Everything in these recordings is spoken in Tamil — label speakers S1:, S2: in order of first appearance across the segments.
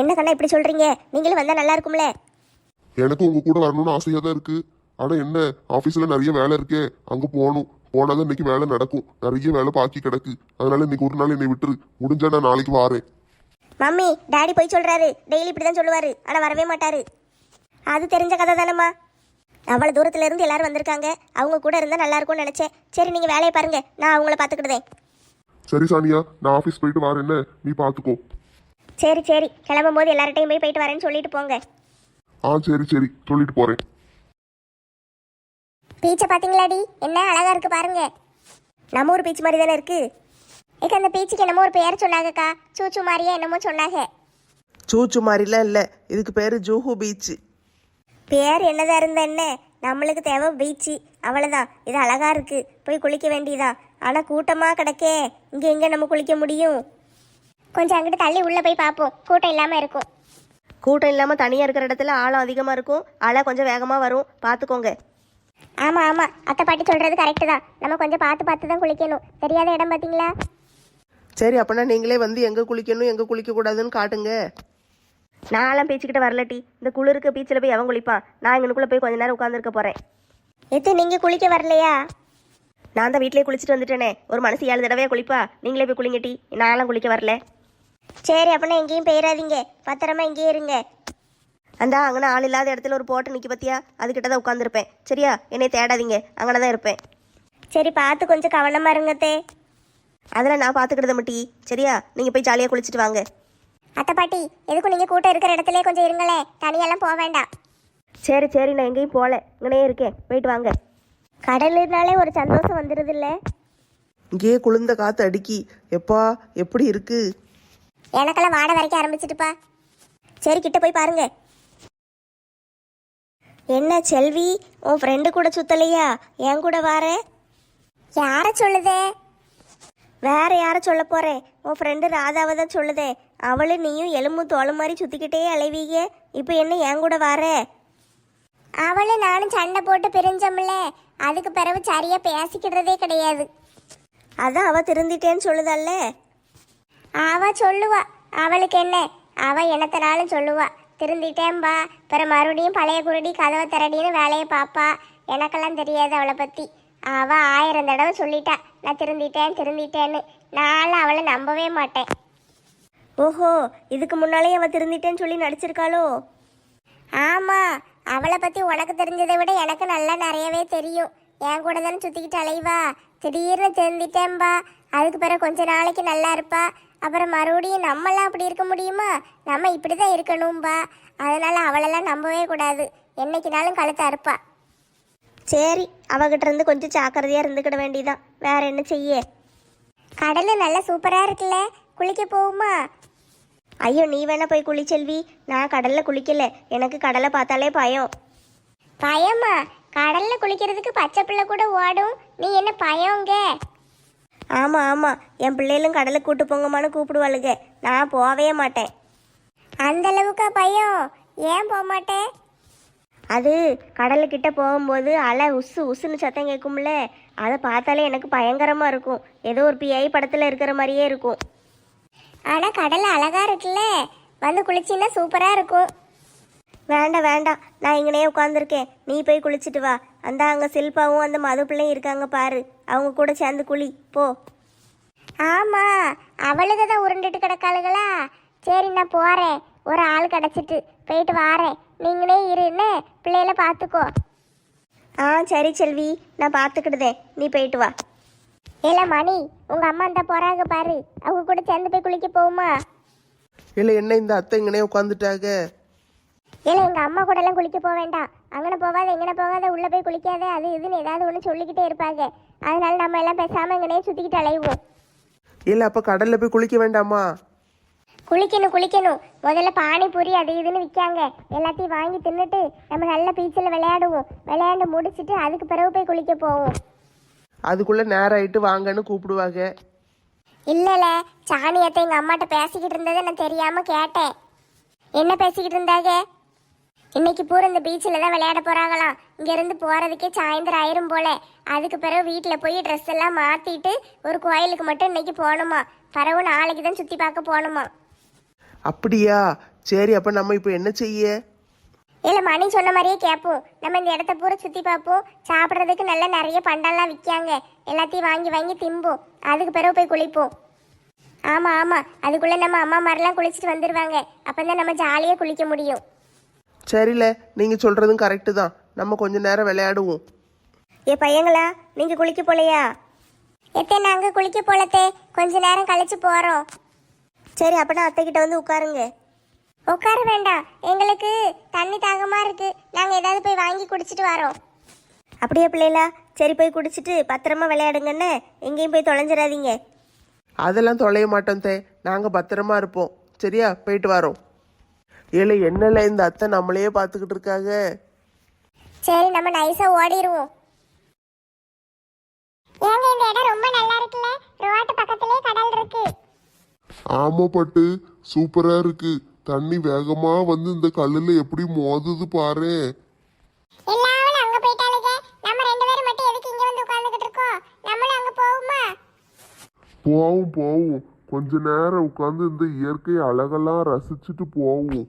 S1: என்ன கண்ணா இப்படி சொல்றீங்க? நீங்களும் வந்தா நல்லா இருக்கும்ல?
S2: எனக்கு உங்க கூட வரணும்னு ஆசையா தான் இருக்கு. ஆனா என்ன ஆபீஸ்ல நிறைய வேலை இருக்கே அங்க போகணும். போனாதான் இன்னைக்கு வேலை நடக்கும். நிறைய வேலை பாக்கி கிடக்கு. அதனால இன்னைக்கு ஒரு நாள் என்னை விட்டுரு. முடிஞ்சா நான் நாளைக்கு வாரேன்.
S1: மம்மி டாடி போய் சொல்றாரு. டெய்லி இப்படி தான் சொல்லுவாரு. ஆனா வரவே மாட்டாரு. அது தெரிஞ்ச கதை தானம்மா. அவ்வளவு தூரத்துல இருந்து எல்லாரும் வந்திருக்காங்க. அவங்க கூட இருந்தா நல்லா இருக்கும்னு நினைச்சேன். சரி நீங்க வேலையை பாருங்க. நான் அவங்கள பாத்துக்கிடுதேன்
S2: சரி சானியா. நான் ஆபீஸ் போயிட்டு வரேன் என்ன நீ பாத்துக்கோ.
S1: சரி சரி. கிளம்பும் போது எல்லார்ட்டையும் போய் போயிட்டு வரேன்னு சொல்லிட்டு போங்க.
S2: ஆ சரி சரி. சொல்லிட்டு போறேன்.
S1: பீச்சை பாத்தீங்களாடி என்ன அழகா இருக்கு பாருங்க. நம்ம ஊர் பீச் மாதிரி தானே இருக்கு. ஏக்க அந்த பீச்சுக்கு என்னமோ ஒரு பேர் சொன்னாங்கக்கா. சூச்சு மாதிரியே என்னமோ சொன்னாங்க.
S3: சூச்சு மாதிரிலாம் இல்லை. இதுக்கு பேர் ஜூஹு பீச்
S1: பேர் என்னதான் இருந்தா என்ன? நம்மளுக்கு தேவை பீச்சு. அவ்வளோதான் இது அழகா இருக்கு. போய் குளிக்க வேண்டியதா ஆனா கூட்டமா கிடக்கே. இங்க எங்க நம்ம குளிக்க முடியும்? கொஞ்சம் அங்கிட்டு தள்ளி உள்ள போய் பார்ப்போம் கூட்டம் இல்லாம இருக்கும்.
S4: கூட்டம் இல்லாமல் தனியாக இருக்கிற இடத்துல ஆழம் அதிகமாக இருக்கும். அலை கொஞ்சம் வேகமாக வரும். பார்த்துக்கோங்க
S1: ஆமா ஆமா. அத்தை பாட்டி சொல்றது கரெக்டு தான். நம்ம கொஞ்சம் பார்த்து பார்த்து தான் குளிக்கணும். தெரியாத இடம் பாத்தீங்களா?
S3: சரி அப்போனா நீங்களே வந்து எங்கே குளிக்கணும் எங்கே குளிக்கக்கூடாதுன்னு காட்டுங்க.
S4: நான்லாம் பேச்சுக்கிட்ட வரலட்டி இந்த குளிருக்கு பீச்சில் போய் அவன் குளிப்பான் நான் இங்கனுக்குள்ளே போய் கொஞ்ச நேரம் உட்காந்துருக்க போகிறேன்
S1: எது நீங்க குளிக்க வரலையா?
S4: நான் தான் வீட்டிலே குளிச்சுட்டு வந்துட்டேனே. ஒரு மனசு ஏழு தடவையாக குளிப்பா. நீங்களே போய் குளிங்க டீ. நான்லாம் குளிக்க வரல.
S1: சரி அப்படின்னா எங்கேயும் போயிடாதீங்க பத்திரமா இங்கேயே இருங்க.
S4: அந்த அங்கே ஆள் இல்லாத இடத்துல ஒரு போட்டு நிற்க பத்தியா? அதுக்கிட்ட தான் உட்காந்துருப்பேன் சரியா? என்னை தேடாதீங்க. அங்கே தான் இருப்பேன்.
S1: சரி பார்த்து கொஞ்சம் கவனமா இருங்கத்தே.
S4: அதெல்லாம் நான் பார்த்துக்கிட்டத மட்டி. சரியா? நீங்கள் போய் ஜாலியாக குளிச்சுட்டு வாங்க.
S1: அத்தை பாட்டி எதுக்கும் நீங்க கூட்டம் இருக்கிற இடத்துல கொஞ்சம் இருங்களேன் தனியெல்லாம் போக வேண்டாம்.
S4: சரி சரி நான் எங்கேயும் போகல இங்கனே இருக்கேன். போயிட்டு வாங்க.
S1: கடலுனாலே ஒரு சந்தோஷம் வந்துடுது இல்ல
S3: இங்கேயே குளிர்ந்த காற்று அடிக்கி. எப்பா எப்படி இருக்கு?
S1: எனக்கெல்லாம் வாட வரைக்கும் ஆரம்பிச்சிட்டுப்பா. சரி கிட்ட போய் பாருங்க. என்ன செல்வி உன் ஃப்ரெண்டு கூட சுத்தலையா? என் கூட வார? யார சொல்லுதே? வேற யார சொல்ல போறேன் உன் ஃப்ரெண்டு ராதாவை தான் சொல்லுதே. அவளு நீயும் எலும்பு தோலை மாதிரி சுத்திக்கிட்டே அலைவீங்க. இப்போ என்ன என் கூட வார? அவளு நானும் சண்டை போட்டு பிரிஞ்சோம்ல. அதுக்கு பிறகு சரியா பேசிக்கிடுறதே கிடையாது. அதான் அவ திருந்திட்டேன்னு சொல்லுதல்ல. அவ சொல்லுவா. அவளுக்கு என்ன? அவ என்னத்தனாலும் சொல்லுவா. திருந்திட்டேன்பா. பிறகு மறுபடியும் பழைய குருடி கதவை திரடின்னு வேலையை பாப்பா. எனக்கெல்லாம் தெரியாது அவளை பத்தி. அவ ஆயிரம் தடவை சொல்லிட்டா. நான் திருந்திட்டேன் திருந்திட்டேன்னு. நானும் அவளை நம்பவே மாட்டேன். ஓஹோ இதுக்கு முன்னாலே அவ திருந்திட்டேன்னு சொல்லி நடிச்சிருக்காளோ? ஆமா. அவளை பத்தி உனக்கு தெரிஞ்சதை விட எனக்கு நல்லா நிறையவே தெரியும். என் கூட தானே சுத்திக்கிட்டு அலைவா. திடீர்னு திருந்திட்டேன்பா. அதுக்கு பிறகு கொஞ்ச நாளைக்கு நல்லா இருப்பா. அப்புறம் மறுபடியும் நம்மளாம் அப்படி இருக்க முடியுமா? நம்ம இப்படி தான் இருக்கணும்பா. அதனால அவளெல்லாம் நம்பவே கூடாது. என்னைக்குனாலும் கழுத்தா இருப்பா. சரி அவகிட்ட இருந்து கொஞ்சம் ஜாக்கிரதையா இருந்துக்கிட வேண்டியதான் வேற என்ன செய்ய? கடலு நல்லா சூப்பரா இருக்குல்ல. குளிக்க போகுமா? ஐயோ நீ வேணா போய் குளி செல்வி. நான் கடல்ல குளிக்கல. எனக்கு கடலை பார்த்தாலே பயம். பயமா? கடல்ல குளிக்கிறதுக்கு பச்சை பிள்ளை கூட ஓடும். நீ என்ன பயங்க? ஆமா ஆமா. என் பிள்ளைகளும் கடலுக்கு கூட்டு போங்கம்மான்னு கூப்பிடுவாளுங்க. நான் போகவே மாட்டேன். அந்த அளவுக்கா பயம் ஏன் போக மாட்டேன் அது கடலுக்கிட்ட போகும்போது அலை உசு உசுன்னு சத்தம் கேட்கும்ல. அதை பார்த்தாலே எனக்கு பயங்கரமா இருக்கும். ஏதோ ஒரு பிஐ படத்துல இருக்கிற மாதிரியே இருக்கும். ஆனா கடல் அழகா இருக்குல்ல. வந்து குளிச்சின்னா சூப்பரா இருக்கும். வேண்டாம் வேண்டாம். நான் இங்கனே உட்காந்துருக்கேன் நீ போய் குளிச்சிட்டு வா. அந்த அங்க சில்பாவும் அந்த மது பிள்ளையும் இருக்காங்க பாரு. அவங்க கூட சேர்ந்து குளி போ. ஆமா அவளுக்கு தான் உருண்டுட்டு கிடக்காளுகளா? சரி நான் போறேன். ஒரு ஆள் கிடச்சிட்டு போயிட்டு வாரேன். நீங்களே இருன்னு பிள்ளைகளை பார்த்துக்கோ. ஆ சரி செல்வி நான் பார்த்துக்கிடுதே நீ போயிட்டு வா. ஏல மணி உங்க அம்மா இந்த போறாங்க பாரு. அவங்க கூட சேர்ந்து போய் குளிக்க போகுமா?
S3: இல்லை என்ன இந்த அத்தை இங்கனே உட்காந்துட்டாங்க
S1: ஏல எங்க அம்மா கூட எல்லாம் குளிக்க போக வேண்டாம். அங்கன போகாத எங்கன போகாத உள்ள போய் குளிக்காத அது இதுன்னு ஏதாவது ஒன்று சொல்லிக்கிட்டே இருப்பாங்க அதனால நம்ம எல்லாம் பேசாம இங்கனே சுத்திக்கிட்டு அலைவோம்
S3: இல்லை அப்போ கடலில் போய் குளிக்க வேண்டாமா?
S1: குளிக்கணும் குளிக்கணும். முதல்ல பானிபூரி அது இதுன்னு விற்காங்க எல்லாத்தையும் வாங்கி தின்னுட்டு நம்ம நல்ல பீச்சில் விளையாடுவோம். விளையாண்டு முடிச்சிட்டு அதுக்கு பிறகு போய் குளிக்க போவோம்.
S3: அதுக்குள்ளே நேரம் ஆயிட்டு வாங்கன்னு கூப்பிடுவாங்க.
S1: இல்லைல சாணியத்தை எங்கள் அம்மாட்ட பேசிக்கிட்டு இருந்ததை நான் தெரியாம கேட்டேன். என்ன பேசிக்கிட்டு இருந்தாங்க? இன்னைக்கு பூரா இந்த பீச்சில் தான் விளையாட போறாங்களாம். இங்கேருந்து போகிறதுக்கே சாயந்தரம் ஆயிரும் போல. அதுக்கு பிறகு வீட்டில் போய் ட்ரெஸ் எல்லாம் மாற்றிட்டு ஒரு கோயிலுக்கு மட்டும் இன்னைக்கு போகணுமா? பிறகு நாளைக்கு தான் சுற்றி பார்க்க போகணுமா?
S3: அப்படியா? சரி அப்ப நம்ம இப்போ என்ன செய்ய?
S1: இல்ல மணி சொன்ன மாதிரியே கேட்போம். நம்ம இந்த இடத்த பூரா சுத்தி பார்ப்போம். சாப்பிட்றதுக்கு நல்ல நிறைய பண்டம்லாம் விற்காங்க. எல்லாத்தையும் வாங்கி வாங்கி திம்போம். அதுக்கு பிறகு போய் குளிப்போம். ஆமா ஆமா. அதுக்குள்ள நம்ம அம்மா மாதிரிலாம் குளிச்சுட்டு வந்துருவாங்க. அப்பதான் நம்ம ஜாலியா குளிக்க முடியும்.
S3: சரில. நீங்க சொல்றதும் கரெக்டு தான். நம்ம கொஞ்ச நேரம் விளையாடுவோம்.
S1: ஏ பையங்களா நீங்க குளிக்க போலையா? எத்தே நாங்க குளிக்க போலத்தே. கொஞ்ச நேரம் கழிச்சு போறோம்.
S4: சரி அப்பனா அத்தை கிட்ட வந்து உட்காருங்க.
S1: உட்கார வேண்டாம். எங்களுக்கு தண்ணி தாகமா இருக்கு. நாங்க ஏதாவது போய் வாங்கி குடிச்சிட்டு வரோம்.
S4: அப்படியே பிள்ளைகளா சரி போய் குடிச்சிட்டு பத்திரமா விளையாடுங்கன்னு எங்கேயும் போய் தொலைஞ்சிடாதீங்க.
S3: அதெல்லாம் தொலைய மாட்டோம் தே. நாங்க பத்திரமா இருப்போம். சரியா? போயிட்டு வரோம். ஏல என்னல இந்த அத்தை நம்மளையே பார்த்துக்கிட்டு இருக்காங்க.
S1: சரி நம்ம நைஸா ஓடிடுவோம் ஏங்க இந்த இடம் ரொம்ப நல்லா இருக்குல்ல? ரோட்டு பக்கத்திலே கடல் இருக்கு.
S2: ஆமா பட்டு சூப்பரா இருக்கு. தண்ணி வேகமா வந்து இந்த கல்லுல எப்படி மோதுது பாரு.
S1: எல்லாரும் அங்க போயிட்டாளுங்க. நம்ம ரெண்டு பேரும் மட்டும் எதுக்கு இங்க வந்து உட்கார்ந்துகிட்டு இருக்கோம்? நம்மளும் அங்க போவோமா?
S2: போவும் போவும். கொஞ்ச நேரம் உட்காந்து இந்த இயற்கை அழகெல்லாம் ரசிச்சுட்டு போவும்.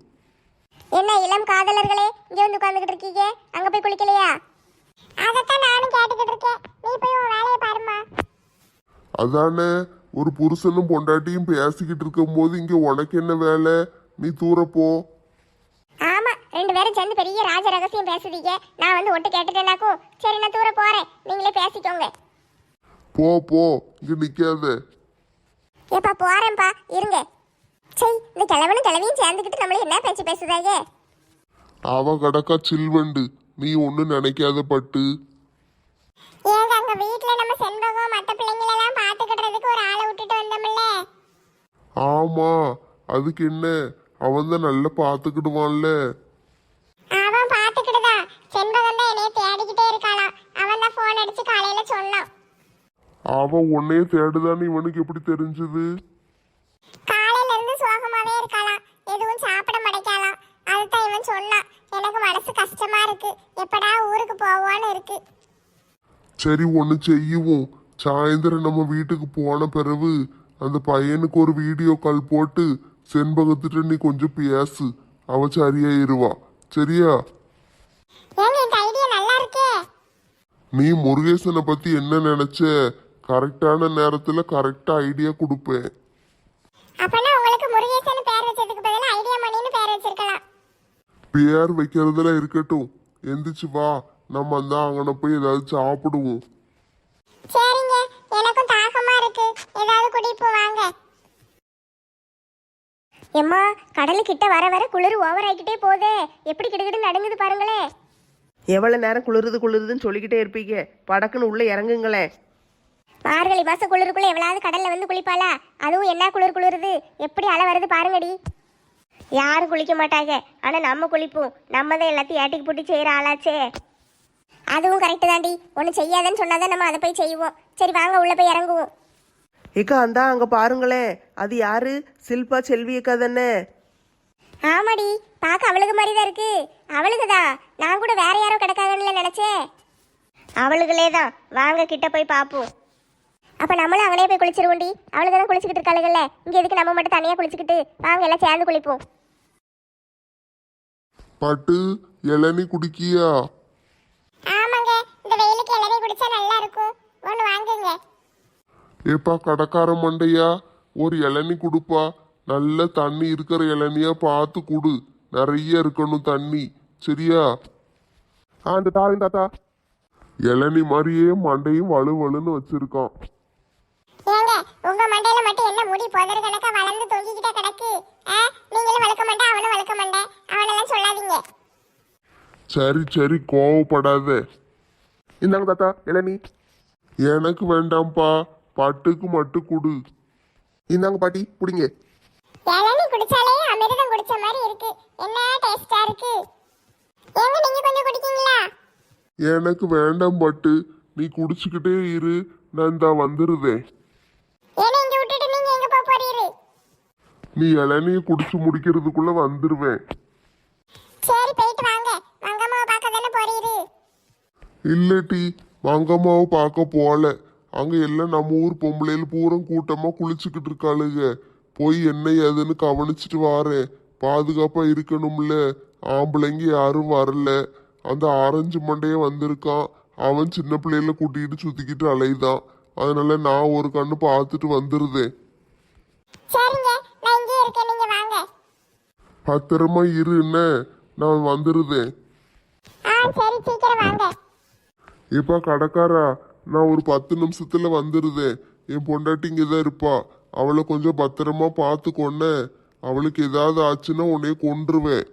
S1: என்ன இளம் காதலர்களே இங்க வந்து உட்கார்ந்துகிட்டு இருக்கீங்க? அங்க போய் குளிக்கலையா? அதத்தான் நானும் கேட்டுக்கிட்டு இருக்கேன். நீ போய் உன் வேலையை
S2: அதானே ஒரு புருஷனும் பொண்டாட்டியும் பேசிக்கிட்டு இருக்கும்போது இங்க உனக்கு என்ன வேலை? நீ தூர போ
S1: ஆமா ரெண்டு பேரும் சேர்ந்து பெரிய ராஜ ரகசியம் பேசுறீங்க. நான் வந்து ஒட்டு கேட்டுட்டேனாக்கும். சரி நான் தூர போறேன். நீங்களே பேசிக்கோங்க.
S2: போ போ. இங்க நிக்காத.
S1: ஏப்பா போறேன்ப்பா. இருங்க. சரி இந்த கிழவனும் கிழவியும் சேர்ந்துக்கிட்டு நம்மள என்ன பேச்சு பேசுதாங்க?
S2: அவ கடக்கா சில்வண்டு. நீ ஒன்னும் நினைக்காத பட்டு.
S1: ஏங்க அங்க வீட்ல நம்ம செண்பகம் மத்த பிள்ளைங்கள எல்லாம் பாத்துக்கிடுறதுக்கு ஒரு ஆளை விட்டுட்டு வந்தோம்ல.
S2: ஆமா அதுக்கு என்ன? அவன் தான் நல்லா பாத்துக்கிடுவான்ல.
S1: அவன் பாத்துக்கிட்டுதான் செண்பகம் தான் என்னைய தேடிக்கிட்டே இருக்காளாம். அவன் தான் போன் அடிச்சு காலையில சொன்னான்.
S2: அவன் உன்னையே தேடுதான்னு இவனுக்கு எப்படி தெரிஞ்சது
S1: காலையில இருந்து சோகமாவே இருக்காளாம் எதுவும் சாப்பிட மாட்டேக்காளாம் அதுதான் இவன் சொன்னான் எனக்கு மனசு கஷ்டமா இருக்கு எப்படா ஊருக்கு போவோன்னு இருக்கு
S2: சரி ஒன்று செய்யுவோம் சாயந்தரம் நம்ம வீட்டுக்கு போன பிறகு அந்த பையனுக்கு ஒரு வீடியோ கால் போட்டு செண்பகத்திட்ட நீ கொஞ்சம் பேசு. அவ சரியாயிருவா. சரியா? நீ முருகேசனை பத்தி என்ன நினைச்ச? கரெக்டான நேரத்துல கரெக்டா ஐடியா கொடுப்பேன்.
S1: அப்பனா உங்களுக்கு முருகேசன் பேர் வச்சதுக்கு பதிலா ஐடியா மணின்னு பேர் வச்சிருக்கலாம்.
S2: பேர் வைக்கிறதுல இருக்கட்டும். எந்திரிச்சு வா. நம்ம அந்த அங்கன போய் ஏதாவது சாப்பிடுவோம்.
S1: சரிங்க. எனக்கும் தாகமா இருக்கு. ஏதாவது குடிப்பு வாங்க. எம்மா கடலு கிட்ட வர வர குளிர் ஓவர் ஆகிக்கிட்டே போதே. எப்படி கிடுகிடு நடுங்குது பாருங்களே.
S3: எவ்வளவு நேரம் குளிருது குளிருதுன்னு சொல்லிக்கிட்டே இருப்பீங்க. படக்குன்னு உள்ள இறங்குங்களேன்
S1: மார்கழி மாச குளிருக்குள்ள எவ்வளவு கடல்ல வந்து குளிப்பாளா? அதுவும் என்ன குளிர் குளிருது? எப்படி அலை வருது பாருங்கடி.
S4: யாரும் குளிக்க மாட்டாங்க. ஆனா நம்ம குளிப்போம். நம்ம தான் எல்லாத்தையும் ஏட்டிக்கு போட்டு செய்யற ஆளாச்சே.
S1: அதுவும் கரெக்டு தாண்டி. ஒன்று செய்யாதன்னு சொன்னாதான் நம்ம அதை போய் செய்வோம். சரி வாங்க உள்ள போய் இறங்குவோம்.
S3: ஏக்கா அந்தா அங்க பாருங்களேன். அது யாரு? சில்பா செல்வி அக்கா தானே.
S1: ஆமாடி. பார்க்க அவளுக்கு மாதிரி தான் இருக்கு. அவளுக்கு தான். நான் கூட வேற யாரோ கிடக்காங்கன்னு நினைச்சேன்
S4: அவளுகளே தான். வாங்க கிட்ட போய் பார்ப்போம்
S1: அப்ப நம்மளும் அங்கனே போய் குளிச்சிருவோண்டி அவளுக்கு தான் குளிச்சுக்கிட்டு இருக்காளுகள்ல. இங்க எதுக்கு நம்ம மட்டும் தனியா குளிச்சுக்கிட்டு? வாங்க எல்லாம் சேர்ந்து குளிப்போம்.
S2: பட்டு இளநீ குடிக்கியா?
S1: குடிச்சா நல்லா இருக்கும் ஒன்று வாங்குங்க.
S2: ஏப்பா கடைக்கார மண்டையா? ஒரு இளநீ கொடுப்பா. நல்ல தண்ணி இருக்கிற இளநியா பார்த்து குடு. நிறைய இருக்கணும் தண்ணி. சரியா? ஆ இந்த தாரின் தாத்தா. இளநீ மாதிரியே மண்டையும் வலு வலுன்னு வச்சிருக்கான்.
S1: ஏங்க உங்க மண்டையில மட்டும் என்ன முடி புதர் கணக்கா வளர்ந்து தொங்கிக்கிட்டே கிடக்கு? ஆ? நீங்களும் வளர்க்க மாட்டே அவனும் வளர்க்க மாட்டேன் அவனெல்லாம் சொல்லாதீங்க.
S2: சரி சரி கோவப்படாத.
S3: இந்தாங்க தாத்தா இளநீ
S2: எனக்கு வேண்டாம்ப்பா பட்டுக்கு மட்டும் குடு.
S3: இந்தாங்க பாட்டி பிடிங்க
S1: இளநீ குடிச்சாலே அமிர்தம் குடிச்ச மாதிரி இருக்கு. என்ன டேஸ்டா இருக்கு? ஏங்க நீங்க கொஞ்சம் குடிக்கீங்களா?
S2: எனக்கு வேண்டாம் பட்டு நீ குடிச்சுக்கிட்டே இரு நான் இந்தா வந்துருதேன்
S1: ஏன்னா இங்க விட்டுட்டு நீங்க எங்க போக போறீரு?
S2: நீ இளநிய குடிச்சு முடிக்கிறதுக்குள்ள வந்துருவேன்.
S1: சரி போயிட்டு வாங்க மங்கம்மாவை பார்க்க தானே போறீரு
S2: இல்லட்டி மங்கம்மாவை பார்க்க போல அங்க எல்லாம் நம்ம ஊர் பொம்பளையில பூரம் கூட்டமா குளிச்சுக்கிட்டு இருக்காளுங்க போய் என்ன ஏதுன்னு கவனிச்சிட்டு வாரேன் பாதுகாப்பா இருக்கணும்ல. ஆம்பளைங்க யாரும் வரல. அந்த ஆரஞ்சு மண்டையே வந்திருக்கான். அவன் சின்ன பிள்ளையில கூட்டிகிட்டு சுத்திக்கிட்டு அலையுதான் அதனால நான் ஒரு கண்ணு பார்த்துட்டு வந்துருதேன். பத்திரமா இரு என்ன? நான் வந்துருதேன். இப்ப கடைக்காரா நான் ஒரு பத்து நிமிஷத்துல வந்துருதேன் என் பொண்டாட்டி இங்கே தான் இருப்பா. அவளை கொஞ்சம் பத்திரமா பார்த்துக்கொன்ன அவளுக்கு ஏதாவது ஆச்சுன்னா உன்னைய கொன்றுவேன்.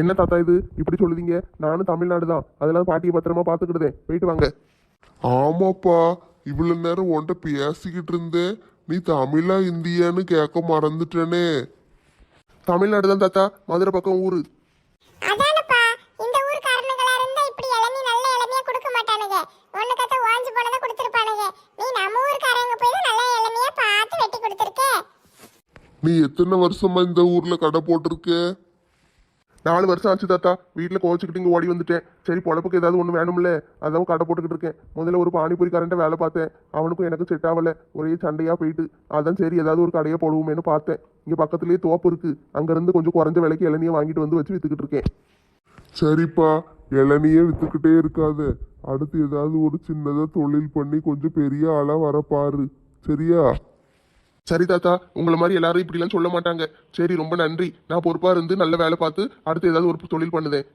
S3: என்ன தாத்தா இது? இப்படி சொல்லுதீங்க. நானும் தமிழ்நாடு தான். அதெல்லாம் பாட்டியை பத்திரமா பார்த்துக்கிடுதேன் போயிட்டு வாங்க.
S2: ஆமாப்பா இவ்வளவு நேரம் உன்கிட்ட பேசிக்கிட்டு இருந்தேன். நீ தமிழா இந்தியான்னு கேட்க மறந்துட்டேனே.
S3: தமிழ்நாடு தான் தாத்தா. மதுரை பக்கம் ஊரு
S1: அதானப்பா இந்த ஊர்க்காரனுங்களா இருந்தா இப்படி இளநீ நல்ல இளநியா கொடுக்க மாட்டானுங்க ஒண்ணு கத்த ஓஞ்சு போனதை கொடுத்துருப்பானுங்க நீ நம்ம ஊர்க்காரங்க போய் தான் நல்ல இளநியா பார்த்து வெட்டி கொடுத்துருக்க
S2: நீ எத்தனை வருஷமா இந்த ஊர்ல கடை போட்டிருக்க?
S3: நாலு வருஷம் ஆச்சு தாத்தா. வீட்டில் கோச்சிக்கிட்டு இங்கே ஓடி வந்துட்டேன். சரி பொழப்புக்கு ஏதாவது ஒன்று வேணும்ல? அதான் கடை போட்டுக்கிட்டு இருக்கேன். முதல்ல ஒரு பானிபூரிக்காரன்ட்ட வேலை பார்த்தேன். அவனுக்கும் எனக்கு செட் ஆகல. ஒரே சண்டையாக போயிட்டு அதான் சரி ஏதாவது ஒரு கடையை போடுவோமேனு பார்த்தேன். இங்கே பக்கத்துலேயே தோப்பு இருக்கு. அங்கேருந்து கொஞ்சம் குறைஞ்ச விலைக்கு இளநியை வாங்கிட்டு வந்து வச்சு வித்துக்கிட்டு இருக்கேன்.
S2: சரிப்பா இளநியே வித்துக்கிட்டே இருக்காத. அடுத்து ஏதாவது ஒரு சின்னதா தொழில் பண்ணி கொஞ்சம் பெரிய ஆளா வர பாரு சரியா?
S3: சரி தாத்தா உங்களை மாதிரி எல்லாரும் இப்படிலாம் சொல்ல மாட்டாங்க. சரி ரொம்ப நன்றி. நான் பொறுப்பாக இருந்து நல்ல வேலை பார்த்து அடுத்து ஏதாவது ஒரு தொழில் பண்ணுதேன்.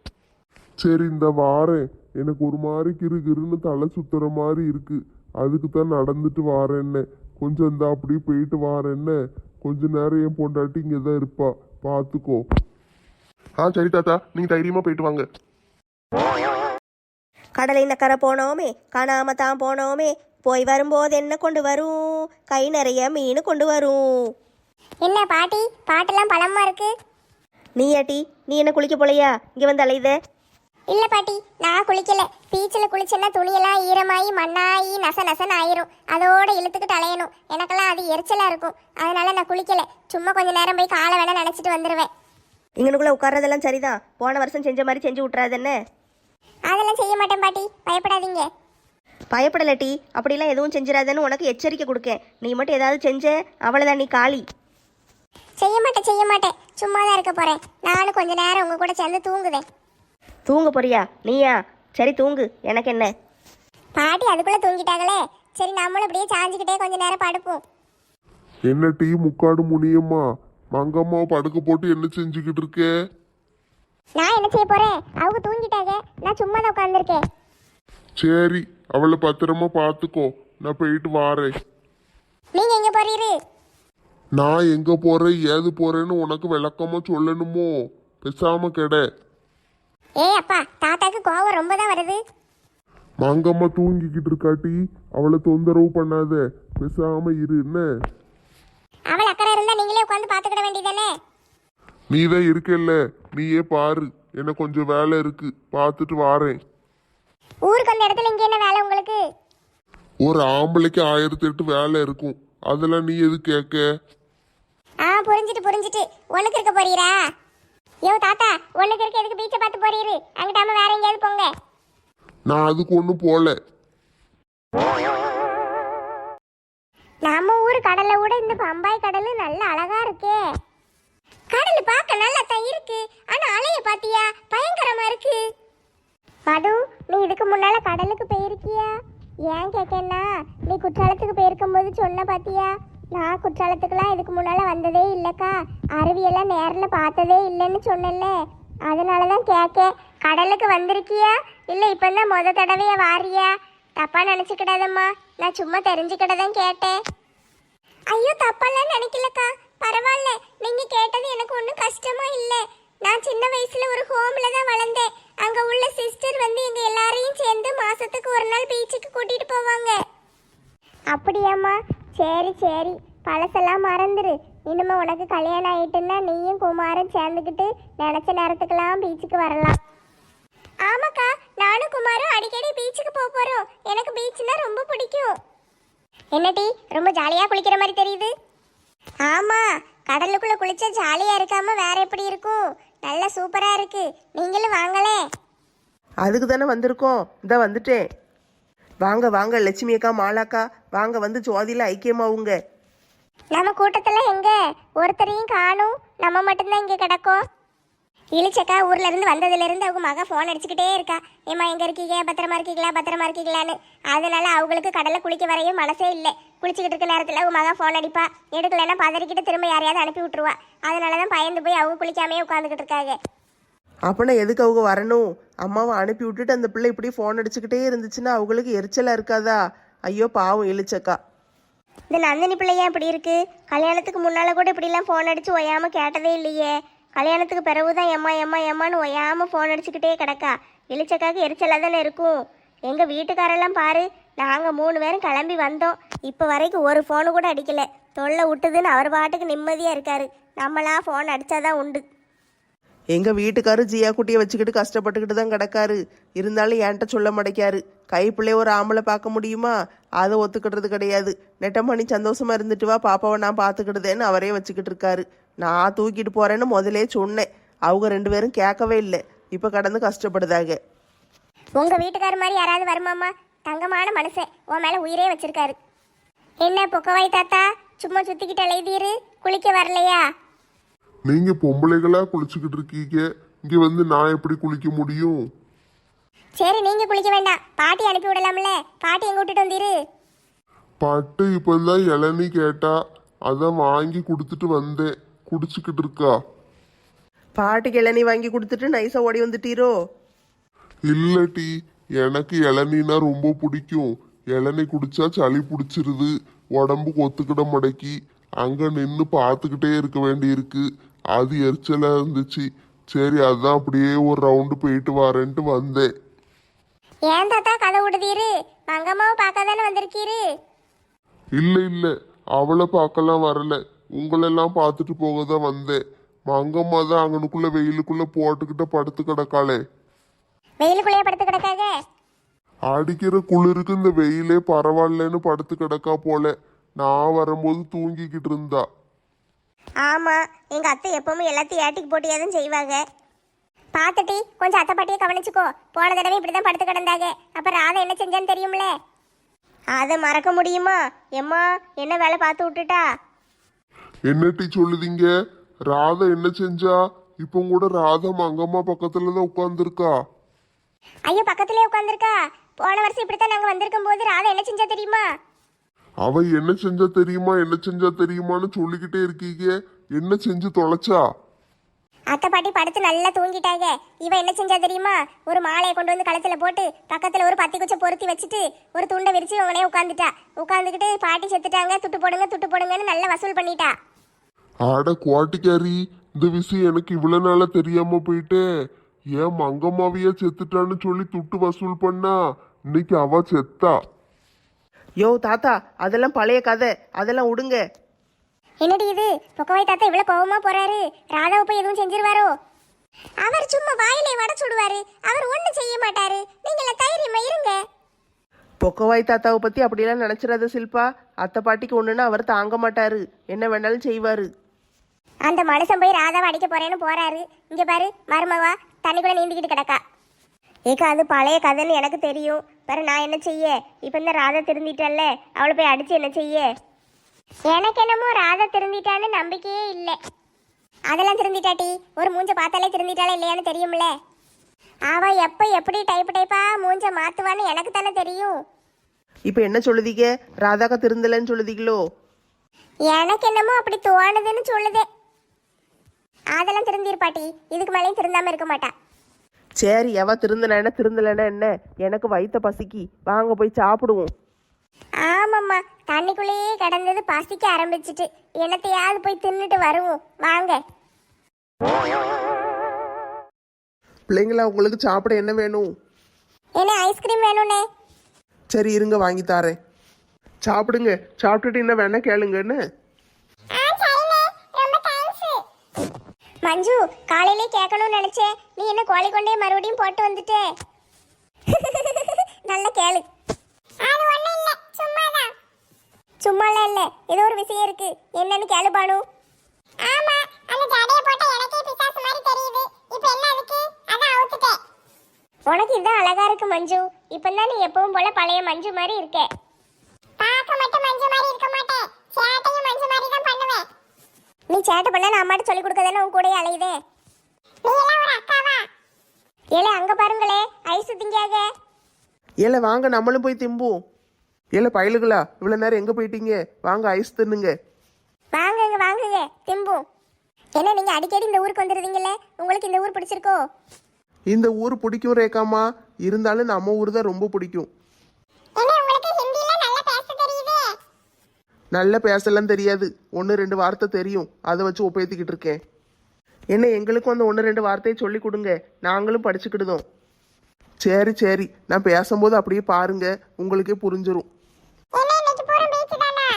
S2: சரி இந்த வாரேன். எனக்கு ஒரு மாதிரி கிறு கிறுன்னு தலை சுத்துற மாதிரி இருக்கு. அதுக்கு தான் நடந்துட்டு வாரேன்னு. கொஞ்சம் இந்த அப்படியே போயிட்டு வாரேன்னு. கொஞ்ச நேரம் என் பொண்டாட்டி இங்கே தான் இருப்பா. பார்த்துக்கோ.
S3: ஆ சரி தாத்தா. நீங்கள் தைரியமாக போயிட்டு வாங்க.
S5: கடலை நக்கரை போனோமே காணாம தான் போனோமே. போய் வரும்போது என்ன கொண்டு வரும்? கை நிறைய மீன் கொண்டு வரும்.
S1: என்ன பாட்டி? பாட்டெல்லாம் பழமா இருக்கு?
S5: நீயாட்டி நீ என்ன குளிக்க போலையா? இங்கே வந்து அலையுத.
S1: இல்ல பாட்டி நான் குளிக்கல. பீச்சில் குளிச்சேன்னா துணியெல்லாம் ஈரமாயி மண்ணாயி நச நசன்னு ஆயிரும். அதோட இழுத்துக்கிட்டு அலையணும். எனக்கெல்லாம் அது எரிச்சலா இருக்கும். அதனால நான் குளிக்கல. சும்மா கொஞ்ச நேரம் போய் காலை வேணா நினைச்சிட்டு வந்துருவேன்.
S5: இங்கனுக்குள்ள உட்கார்றதெல்லாம் சரிதான். போன வருஷம் செஞ்ச மாதிரி செஞ்சு விட்றாது என்ன?
S1: அதெல்லாம் செய்ய மாட்டேன் பாட்டி. பயப்படாதீங்க.
S5: பயப்படலட்டி அப்படிலாம் எதுவும் செஞ்சிடாதேன்னு உனக்கு எச்சரிக்கை கொடுக்கேன். நீ மட்டும் ஏதாவது செஞ்ச அவ்வளோதான் நீ காளி
S1: செய்ய மாட்டேன் செய்ய மாட்டேன் சும்மா தான் இருக்க போறேன். நானும் கொஞ்ச நேரம் உங்க கூட சேர்ந்து தூங்குதேன்
S5: தூங்க போறியா? நீயா? சரி தூங்கு. எனக்கு என்ன?
S1: பாட்டி அதுக்குள்ள தூங்கிட்டாங்களே. சரி நம்மளும் அப்படியே சாஞ்சுக்கிட்டே கொஞ்ச நேரம் படுப்போம்.
S2: என்ன டீ முக்காடு முனியம்மா? மங்கம்மாவை படுக்க போட்டு என்ன செஞ்சுக்கிட்டு இருக்கே?
S1: நான் என்ன செய்ய போறேன்? அவங்க தூங்கிட்டாங்க. நான் சும்மா தான் உட்காந்துருக்கேன்
S2: சரி. அவளை பத்திரமா பார்த்துக்கோ நான் போயிட்டு வாரேன்.
S1: நீங்க எங்க போறீரு?
S2: நான் எங்க போறேன் ஏது போறேன்னு உனக்கு விளக்கமா சொல்லணுமோ? பேசாம கெட.
S1: ஏய் அப்பா தாத்தாக்கு கோவம் ரொம்ப தான் வருது.
S2: மங்கம்மா தூங்கிக்கிட்டு இருக்காட்டி அவளை தொந்தரவு பண்ணாத. பேசாம இரு என்ன?
S1: அவள் அக்கறை இருந்தா நீங்களே உட்காந்து பாத்துக்கிட வேண்டியதானே?
S2: நீ தான் இருக்கல்ல. நீயே பாரு. எனக்கு கொஞ்சம் வேலை இருக்கு. பார்த்துட்டு வாரேன்.
S1: ஊருக்கு அந்த இடத்துல இங்க என்ன வேலை உங்களுக்கு?
S2: ஒரு ஆம்பளைக்கு ஆயிரத்தி எட்டு வேலை இருக்கும். அதெல்லாம் நீ எது கேட்க?
S1: ஆ புரிஞ்சிட்டு புரிஞ்சிட்டு. ஒண்ணுக்கு இருக்க போறீரா? யோ தாத்தா ஒண்ணுக்கு இருக்க எதுக்கு பீச்சை பார்த்து போறீரு? அங்கிட்டாம வேற எங்கேயாவது போங்க.
S2: நான் அதுக்கு ஒன்றும் போல.
S1: நம்ம ஊர் கடலை விட இந்த பம்பாய் கடல் நல்ல அழகா இருக்கே. கடல் பார்க்க நல்லா தான் இருக்கு. ஆனா அலைய பாத்தியா பயங்கரமா இருக்கு. மது நீ இதுக்கு முன்னால கடலுக்கு போயிருக்கியா? ஏன் கேட்கன்னா நீ குற்றாலத்துக்கு போயிருக்கும்போது சொன்ன பாத்தியா? நான் குற்றாலத்துக்குலாம் இதுக்கு முன்னால வந்ததே இல்லைக்கா. அருவியெல்லாம் நேரில் பார்த்ததே இல்லைன்னு சொன்னேன்ல. அதனால தான் கேட்க கடலுக்கு வந்திருக்கியா? இல்லை இப்போ தான் முத தடவையா வாரியா? தப்பா நினச்சிக்கிடாதம்மா. நான் சும்மா தெரிஞ்சுக்கிட தான் கேட்டேன். ஐயோ தப்பெல்லாம் நினைக்கலக்கா. பரவாயில்ல. நீங்கள் கேட்டது எனக்கு ஒன்றும் கஷ்டமா இல்லை. நான் சின்ன வயசுல ஒரு ஹோம்ல தான் வளர்ந்தேன். அங்க உள்ள சிஸ்டர் வந்து எங்க எல்லாரையும் சேர்ந்து மாசத்துக்கு ஒரு நாள் பீச்சுக்கு கூட்டிட்டு போவாங்க. அப்படியாம்மா? சரி சரி. பழசெல்லாம் மறந்துரு. இனிமே உனக்கு கல்யாணம் ஆயிட்டுன்னா நீயும் குமாரும் சேர்ந்துக்கிட்டு நினைச்ச நேரத்துக்கெல்லாம் பீச்சுக்கு வரலாம். ஆமாக்கா நானும் குமாரும் அடிக்கடி பீச்சுக்கு போக போறோம். எனக்கு பீச்னா ரொம்ப பிடிக்கும். என்னடி ரொம்ப ஜாலியா குளிக்கிற மாதிரி தெரியுது? ஆமா கடலுக்குள்ள குளிச்சா ஜாலியா இருக்காம வேற எப்படி இருக்கும்? நல்லா சூப்பரா இருக்கு. நீங்களும் வாங்களே.
S3: அதுக்கு தானே வந்திருக்கோம். இந்த வந்துட்டேன். வாங்க வாங்க லட்சுமி அக்கா மாலாக்கா வாங்க வந்து ஜோதியில் ஐக்கியமாவுங்க
S1: நம்ம கூட்டத்துல எங்க? ஒருத்தரையும் காணும். நம்ம மட்டும்தான் இங்கே கிடக்கோம். இழிச்சக்கா ஊர்ல இருந்து வந்ததுல இருந்து அவங்க மக ஃபோன் அடிச்சுக்கிட்டே இருக்கா. ஏம்மா எங்க இருக்கீங்க? பத்திரமா இருக்கீங்களா? பத்திரமா இருக்கீங்களான்னு. அதனால அவங்களுக்கு கடல்ல குளிக்க வரையும் மனசே இல்லை. குளிச்சுக்கிட்டு இருக்க நேரத்தில் அவங்க மகன் ஃபோன் அடிப்பா. எடுக்கலைன்னா பதறிக்கிட்டு திரும்ப யாரையாவது அனுப்பி விட்டுருவா. அதனால தான் பயந்து போய் அவங்க குளிக்காமே உட்காந்துக்கிட்டு இருக்காங்க.
S3: அப்பனா எதுக்கு அவங்க வரணும்? அம்மாவை அனுப்பி விட்டுட்டு அந்த பிள்ளை இப்படி ஃபோன் அடிச்சுக்கிட்டே இருந்துச்சுன்னா அவங்களுக்கு எரிச்சலா இருக்காதா? ஐயோ பாவம் இழிச்சக்கா.
S4: இந்த நந்தினி பிள்ளையா இப்படி இருக்கு? கல்யாணத்துக்கு முன்னால கூட இப்படிலாம் ஃபோன் அடிச்சு ஒயாம கேட்டதே இல்லையே. கல்யாணத்துக்கு பிறகுதான் எம்மா எம்மா எம்மான்னு ஒயாம ஃபோன் அடிச்சுக்கிட்டே கிடக்கா. இளிச்சக்காக்கு எரிச்சலாக தானே இருக்கும். எங்க வீட்டுக்காரெல்லாம் பாரு நாங்க மூணு பேரும் கிளம்பி வந்தோம். இப்போ வரைக்கும் ஒரு ஃபோனு கூட அடிக்கல. தொல்லை விட்டுதுன்னு அவர் பாட்டுக்கு நிம்மதியா இருக்காரு. நம்மளா ஃபோன் அடிச்சாதான் உண்டு.
S3: எங்க வீட்டுக்காரு ஜியா குட்டியை வச்சுக்கிட்டு கஷ்டப்பட்டுக்கிட்டு தான் கிடக்காரு. இருந்தாலும் என்கிட்ட சொல்ல மாட்டேக்காரு கைப்பிள்ளைய ஒரு ஆம்பளை பார்க்க முடியுமா? அதை ஒத்துக்கிடுறது கிடையாது. நெட்டமணி சந்தோஷமா இருந்துட்டு வா பாப்பாவை நான் பார்த்துக்கிடுதேன்னு அவரே வச்சுக்கிட்டு இருக்காரு. நான் தூக்கிட்டு போறேன்னு முதலே சொன்னேன். அவங்க ரெண்டு பேரும் கேட்கவே இல்லை. இப்போ கடந்து கஷ்டப்படுதாங்க.
S1: உங்க வீட்டுக்கார மாதிரி யாராவது வருமாமா தங்கமான மனுஷன். உன் மேல உயிரே வச்சிருக்காரு. என்ன பொக்கவாய் தாத்தா? சும்மா சுத்திக்கிட்டு அலைதீரு. குளிக்க வரலையா?
S2: நீங்க பொம்பளைகளா குளிச்சுக்கிட்டு இருக்கீங்க. இங்க வந்து நான் எப்படி குளிக்க முடியும்?
S1: சரி நீங்க குளிக்க வேண்டாம். பாட்டி அனுப்பி விடலாம்ல. பாட்டி எங்க விட்டுட்டு வந்தீரு?
S2: பட்டு இப்பதான் இளநீ கேட்டா அதான் வாங்கி கொடுத்துட்டு வந்தேன். குடிச்சுக்கிட்டு இருக்கா?
S3: பாட்டிக்கு இளநீ வாங்கி கொடுத்துட்டு நைஸா ஓடி வந்துட்டீரோ?
S2: இல்லட்டி எனக்கு இளநீனா ரொம்ப பிடிக்கும். இளநீ குடிச்சா சளி பிடிச்சிருது உடம்பு ஒத்துக்கிட மடக்கி. அங்க நின்று பார்த்துக்கிட்டே இருக்க வேண்டியிருக்கு. அது எரிச்சலா இருந்துச்சு. சரி அதான் அப்படியே ஒரு ரவுண்டு போயிட்டு வரேன்ட்டு வந்தேன்.
S1: ஏன் தாத்தா கதை விடுதீரு மங்கம்மாவை பார்க்க தானே வந்திருக்கீரு?
S2: இல்ல இல்ல. அவளை பார்க்கலாம் வரல. உங்களெல்லாம் பார்த்துட்டு போக தான் வந்தேன். மங்கம்மா தான் அங்கனுக்குள்ள வெயிலுக்குள்ள போட்டுக்கிட்ட படுத்து கிடக்காளே.
S1: வெயிலுக்குள்ளேயே படுத்து கிடக்காக?
S2: அடிக்கிற குளிருக்கு இந்த வெயிலே பரவாயில்லன்னு படுத்து கிடக்கா போல. நான் வரும்போது தூங்கிக்கிட்டு இருந்தா.
S4: ஆமா எங்க அத்தை எப்பவுமே எல்லாத்தையும் ஏட்டிக்கு போட்டியாக தான் செய்வாங்க.
S1: பார்த்துட்டி கொஞ்சம் அத்தை பாட்டியை கவனிச்சுக்கோ. போன தடவை இப்படி தான் படுத்து கிடந்தாங்க. அப்ப ராதா என்ன செஞ்சான்னு தெரியும்ல?
S4: அதை மறக்க முடியுமா? எம்மா என்ன வேலை பார்த்து விட்டுட்டா?
S2: என்னட்டி சொல்லுதீங்க? ராதா என்ன செஞ்சா? இப்போ கூட ராதா மங்கம்மா பக்கத்துல தான் உட்காந்துருக்கா
S1: ஐயோ பக்கத்துலயே உட்காந்துருக்கா போன வருஷம் இப்படித்தான் நாங்க வந்திருக்கும் போது ராதா என்ன செஞ்சா தெரியுமா?
S2: அவ என்ன செஞ்சா தெரியுமா? என்ன செஞ்சா தெரியுமான்னு சொல்லிக்கிட்டே இருக்கீங்க. என்ன செஞ்சு தொலைச்சா?
S1: அத்தை பாட்டி படுத்து நல்லா தூங்கிட்டாங்க. இவ என்ன செஞ்சா தெரியுமா? ஒரு மாலையை கொண்டு வந்து கழுத்துல போட்டு பக்கத்துல ஒரு பத்தி குச்சை பொருத்தி வச்சுட்டு ஒரு துண்டை விரிச்சு உடனே உட்காந்துட்டா உட்காந்துக்கிட்டு பாட்டி செத்துட்டாங்க. துட்டு போடுங்க துட்டு போடுங்கன்னு நல்லா வசூல் பண்ணிட்டா.
S2: ஆட குவாட்டிக்காரி இந்த விஷயம் எனக்கு இவ்வளவு நாளா தெரியாம போயிட்டே. ஏன் மங்கம்மாவையே செத்துட்டான்னு சொல்லி துட்டு வசூல் பண்ணா? இன்னைக்கு அவ செத்தா.
S3: யோ தாத்தா அதெல்லாம் பழைய கதை. அதெல்லாம் விடுங்க
S1: என்னடி இது? பொக்கவாய் தாத்தா இவ்வளவு கோவமா போறாரு. ராதாவை போய் எதுவும் செஞ்சிருவாரோ? அவர் சும்மா வாயிலே வட சுடுவாரு. அவர் ஒண்ணும் செய்ய மாட்டாரு. நீங்கள தைரியமா இருங்க.
S3: பொக்கவாய் தாத்தாவை பத்தி அப்படியெல்லாம் நினைச்சிடாத சில்பா. அத்தை பாட்டிக்கு ஒண்ணுன்னா அவர் தாங்க மாட்டாரு. என்ன வேணாலும் செய்வாரு.
S1: அந்த மனுஷன் போய் ராதாவை அடிக்க போறேன்னு போறாரு. இங்க பாரு மருமவா தண்ணிக்குள்ள நீந்திக்கிட்டு கிடக்கா.
S4: ஏக்கா அது பழைய கதைன்னு எனக்கு தெரியும். வேற நான் என்ன செய்ய? இப்போ இந்த ராதா திருந்திட்டல்ல அவளை போய் அடிச்சு என்ன செய்ய?
S1: எனக்கு என்னமோ ராதா திருந்திட்டான்னு நம்பிக்கையே இல்லை. அதெல்லாம் திருந்திட்டாட்டி ஒரு மூஞ்ச பார்த்தாலே திருந்திட்டாலே இல்லையான்னு தெரியும்ல? அவ எப்ப எப்படி டைப் டைப்பா மூஞ்ச மாத்துவான்னு எனக்கு தானே தெரியும்.
S3: இப்போ என்ன சொல்லுதீங்க? ராதாக்கா திருந்தலன்னு சொல்லுதீங்களோ?
S1: எனக்கு என்னமோ அப்படி தோணுதுன்னு சொல்லுதே. அதெல்லாம் திருந்திருப்பாட்டி இதுக்கு மேலேயும் திருந்தாம இருக்க மாட்டா.
S3: சரி எவ திருந்தனா திருந்தலைன்னா என்ன? எனக்கு வயித்த பசிக்கி. வாங்க போய் சாப்பிடுவோம்.
S1: ஆமாம்மா தண்ணிக்குள்ளேயே கிடந்தது பசிக்க ஆரம்பிச்சிட்டு. என்னத்தையாவது போய் தின்னுட்டு வருவோம். வாங்க.
S3: பிள்ளைங்களா உங்களுக்கு சாப்பிட என்ன வேணும்?
S1: என்ன ஐஸ்கிரீம் வேணும்னே?
S3: சரி இருங்க வாங்கி தாரேன். சாப்பிடுங்க. சாப்பிட்டுட்டு என்ன வேணா கேளுங்கன்னு
S1: மஞ்சு காலையிலே கேட்கணும்னு நினைச்சேன் நீ என்ன கோழி கொண்டே மறுபடியும் போட்டு வந்துட்டே? நல்ல கேளு. அது ஒண்ணும் இல்ல. சும்மாதான். சும்மாலாம் இல்ல. ஏதோ ஒரு விஷயம் இருக்கு. என்னன்னு கேளு பானு. ஆமா. அந்த ஜடைய போட்ட எனக்கே பிசாசு மாதிரி தெரியுது. இப்போ என்ன அதுக்கு? அதான் அவுத்துட்டேன். உனக்கு இதுதான் அழகா இருக்கு மஞ்சு. இப்பதான் நீ எப்பவும் போல பழைய மஞ்சு மாதிரி இருக்க பார்க்க மட்டும் மஞ்சு மாதிரி இருக்க மாட்டேன் சேட்டையும் மஞ்சு மாதிரி தான் பண்ணுவேன் நீ சேட்டை பண்ண நான் அம்மாட்ட சொல்லி கொடுக்கதானே உன் கூடயே அலையுதே? ஏலே அங்க பாருங்களே ஐஸ் திங்காக
S6: ஏல வாங்க நம்மளும் போய் திம்புவோம்
S3: ஏல பயலுகளா இவ்வளோ நேரம் எங்கே போயிட்டீங்க? வாங்க ஐஸ் தின்னுங்க.
S1: வாங்குங்க வாங்குங்க திம்பும். என்ன நீங்க அடிக்கடி இந்த ஊருக்கு வந்துருந்தீங்கல்ல உங்களுக்கு இந்த ஊர் பிடிச்சிருக்கோ?
S3: இந்த ஊர் பிடிக்கும் ரேக்காமா இருந்தாலும் நம்ம ஊர் தான் ரொம்ப பிடிக்கும்.
S1: என்ன உங்களுக்கு ஹிந்தில நல்லா பேச தெரியுது
S3: நல்ல பேசலாம் தெரியாது. ஒன்று ரெண்டு வார்த்தை தெரியும். அதை வச்சு ஒப்பேத்திக்கிட்டு இருக்கேன்.
S6: என்ன எங்களுக்கும் அந்த ஒன்று ரெண்டு வார்த்தையை சொல்லி கொடுங்க. நாங்களும் படிச்சுக்கிடுதோம்.
S3: சரி சரி. நான் பேசும்போது அப்படியே பாருங்க. உங்களுக்கே புரிஞ்சிரும்.
S1: என்ன இன்னைக்கு போற பீச் தானா?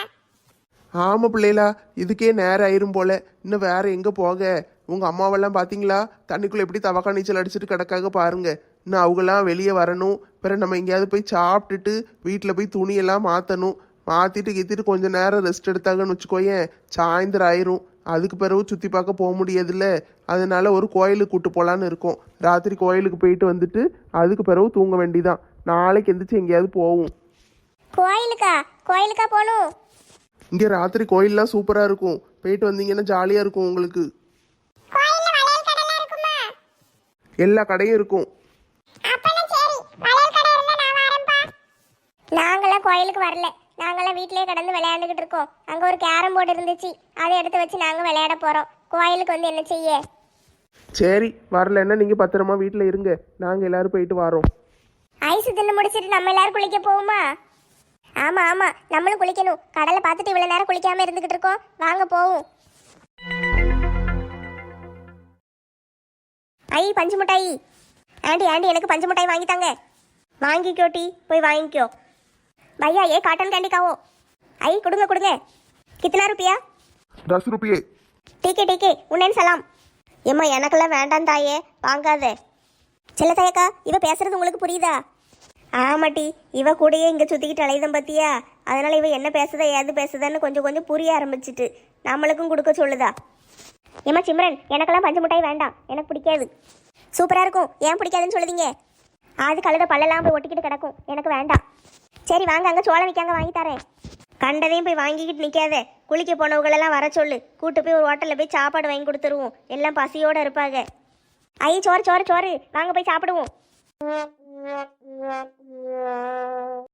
S3: ஆமா பிள்ளைகளா இதுக்கே நேரம் ஆயிரும் போல. இன்னும் வேற எங்க போக? உங்க அம்மாவெல்லாம் பாத்தீங்களா? தண்ணிக்குள்ள எப்படி தவக்கா நீச்சல் அடிச்சுட்டு கிடக்காக பாருங்க. இன்னும் அவங்கெல்லாம் வெளியே வரணும். பிறகு நம்ம எங்கேயாவது போய் சாப்பிட்டுட்டு வீட்டில் போய் துணியெல்லாம் மாற்றணும் மாற்றிட்டு கித்திட்டு கொஞ்ச நேரம் ரெஸ்ட் எடுத்தாங்கன்னு வச்சுக்கோயேன் சாயந்தரம் ஆயிரும். அதுக்கு பிறகு சுற்றி பார்க்க போக முடியாதுல்ல அதனால ஒரு கோயிலுக்கு கூட்டு போகலான்னு இருக்கோம். ராத்திரி கோயிலுக்கு போயிட்டு வந்துட்டு அதுக்கு பிறகு தூங்க வேண்டிதான். நாளைக்கு எந்திரிச்சு எங்கேயாவது போவோம்.
S1: கோயிலுக்கா? கோயிலுக்கா போகணும்
S3: இங்கே ராத்திரி கோயிலெலாம் சூப்பராக இருக்கும். போயிட்டு வந்தீங்கன்னா ஜாலியாக இருக்கும் உங்களுக்கு. எல்லா கடையும் இருக்கும்.
S1: நாங்களாம் கோயிலுக்கு வரல. நாங்களாம் வீட்டிலேயே கடந்து விளையாண்டுக்கிட்டு இருக்கோம். அங்கே ஒரு கேரம் போர்டு இருந்துச்சு. அதை எடுத்து வச்சு நாங்கள் விளையாட போகிறோம் கோயிலுக்கு வந்து என்ன செய்ய?
S3: சரி வரலன்னா நீங்கள் பத்திரமா வீட்டில் இருங்க. நாங்கள் எல்லாரும் போயிட்டு வரோம்.
S1: ஐஸ் தின்னு முடிச்சிட்டு நம்ம எல்லாரும் குளிக்க போவோமா? ஆமா ஆமா. நம்மளும் குளிக்கணும். கடலை பார்த்துட்டு இவ்வளவு நேரம் குளிக்காம இருந்துகிட்டு இருக்கோம். வாங்க போவோம்.
S4: ஐ பஞ்சு மிட்டாய். ஆண்டி ஆண்டி எனக்கு பஞ்சு மிட்டாய் வாங்கி தாங்க வாங்கிக்கோ டி. போய் வாங்கிக்கோ. பையா ஏ காட்டன் கேண்டி காவோ. ஐ கொடுங்க கொடுங்க. கித்தனா ருப்பியா?
S3: தஸ் ருபியே
S4: டீக்கே டீக்கே உன்னேன்னு சலாம். ஏம்மா எனக்கெல்லாம் வேண்டாம் தாயே வாங்காத. செல்ல தாயக்கா இவ பேசுறது உங்களுக்கு புரியுதா? ஆமாட்டி இவ கூடயே இங்கே சுற்றிக்கிட்டு அலையுதம் பார்த்தியா அதனால இவ என்ன பேசுதா ஏது பேசுதான்னு கொஞ்சம் கொஞ்சம் புரிய ஆரம்பிச்சிட்டு நம்மளுக்கும் கொடுக்க சொல்லுதா. ஏம்மா சிம்ரன் எனக்கெல்லாம் பஞ்சு மிட்டாய் வேண்டாம். எனக்கு பிடிக்காது. சூப்பராக இருக்கும். ஏன் பிடிக்காதுன்னு சொல்லுதீங்க? அது கழுத பல்லெல்லாம் போய் ஒட்டிக்கிட்டு கிடக்கும். எனக்கு வேண்டாம். சரி வாங்க அங்கே சோளம் விற்காங்க வாங்கி தரேன். கண்டதையும் போய் வாங்கிக்கிட்டு நிற்காத குளிக்க போனவங்களெல்லாம் வர சொல்லு. கூட்டு போய் ஒரு ஹோட்டலில் போய் சாப்பாடு வாங்கி கொடுத்துருவோம். எல்லாம் பசியோடு இருப்பாங்க. ஐ சோறு சோறு சோறு. வாங்க போய் சாப்பிடுவோம்.